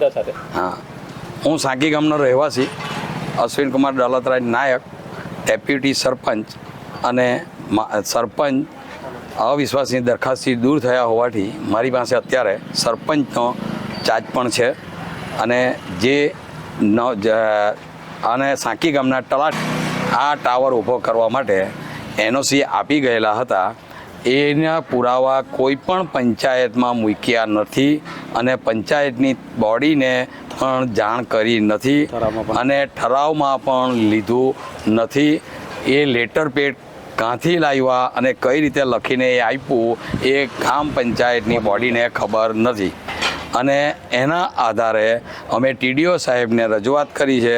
બધા સાથે. હા. હું સાંકી ગામનો રહેવાસી અશ્વિન કુમાર દોલતરાજ નાયક, ડેપ્યુટી સરપંચ અને સરપંચ અવિશ્વાસની દરખાસ્તથી દૂર થયા હોવાથી મારી પાસે અત્યારે સરપંચનો ચાર્જ પણ છે અને જે ન અને સાંકી ગામના તળાટ આ ટાવર ઊભો કરવા માટે એનઓસી આપી ગયેલા હતા એના પુરાવા કોઈ પણ પંચાયતમાં મૂક્યા નથી અને પંચાયતની બોડીને પણ જાણ કરી નથી અને ઠરાવમાં પણ લીધું નથી. એ લેટર પેડ ક્યાંથી લાવ્યા અને કઈ રીતે લખીને એ આપ્યું એ ગામ પંચાયતની બોડીને ખબર નથી. અને એના આધારે અમે ટીડીઓ સાહેબને રજૂઆત કરી છે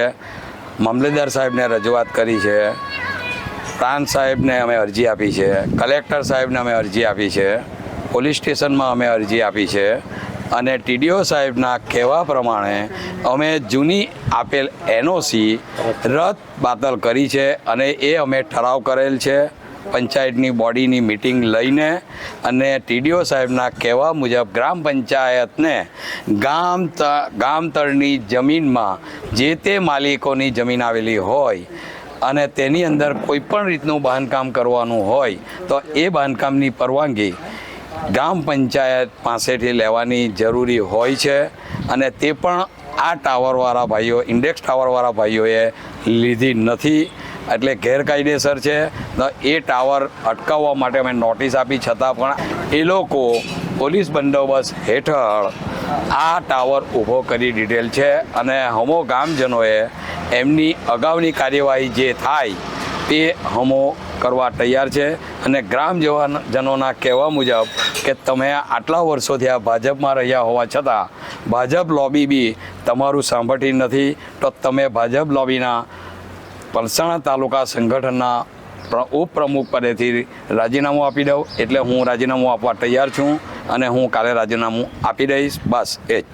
મામલેદાર સાહેબને રજૂઆત કરી છે. પ્રાંત સાહેબને અમે અરજી આપી છે, કલેક્ટર સાહેબને અમે અરજી આપી છે, પોલીસ સ્ટેશનમાં અમે અરજી આપી છે અને ટીડીઓ સાહેબના કહેવા પ્રમાણે અમે જૂની આપેલ એનઓસી રદ બાતલ કરી છે અને એ અમે ઠરાવ કરેલ છે પંચાયતની બોડીની મિટિંગ લઈને અને ટીડીઓ સાહેબના કહેવા મુજબ ગ્રામ પંચાયતને ગામ ગામતળની ગામ જમીનમાં જે તે માલિકોની જમીન આવેલી હોય અને તેની અંદર કોઈ પણ રીતનું બાંધકામ કરવાનું હોય, તો એ બાંધકામની પરવાનગી ગ્રામ પંચાયત પાસેથી લેવાની જરૂરી હોય છે. અને તે પણ આ ટાવરવાળા ભાઈઓ, ઇન્ડેક્સ ટાવરવાળા ભાઈઓએ લીધી નથી. એટલે ગેરકાયદેસર છે. તો એ ટાવર અટકાવવા માટે અમે નોટિસ આપી, છતાં પણ એ લોકો પોલીસ બંદોબસ્ત હેઠળ આ ટાવર ઊભો કરી દીધેલ છે. અને હમો ગામજનોએ એમની અગાઉની કાર્યવાહી જે થાય તે હમો કરવા તૈયાર છે અને ગ્રામજનોના કહેવા મુજબ કે તમે આટલા વર્ષોથી આ ભાજપમાં રહ્યા હોવા છતાં ભાજપ લોબી બી તમારું સાંભળતી નથી, તો તમે ભાજપ લોબીના પલસાણા તાલુકા સંગઠનના પ્ર- ઉપપ્રમુખ પદેથી રાજીનામું આપી દઉં, એટલે હું રાજીનામું આપવા તૈયાર છું અને હું કાલે રાજીનામું આપી દઈશ, બસ એ જ.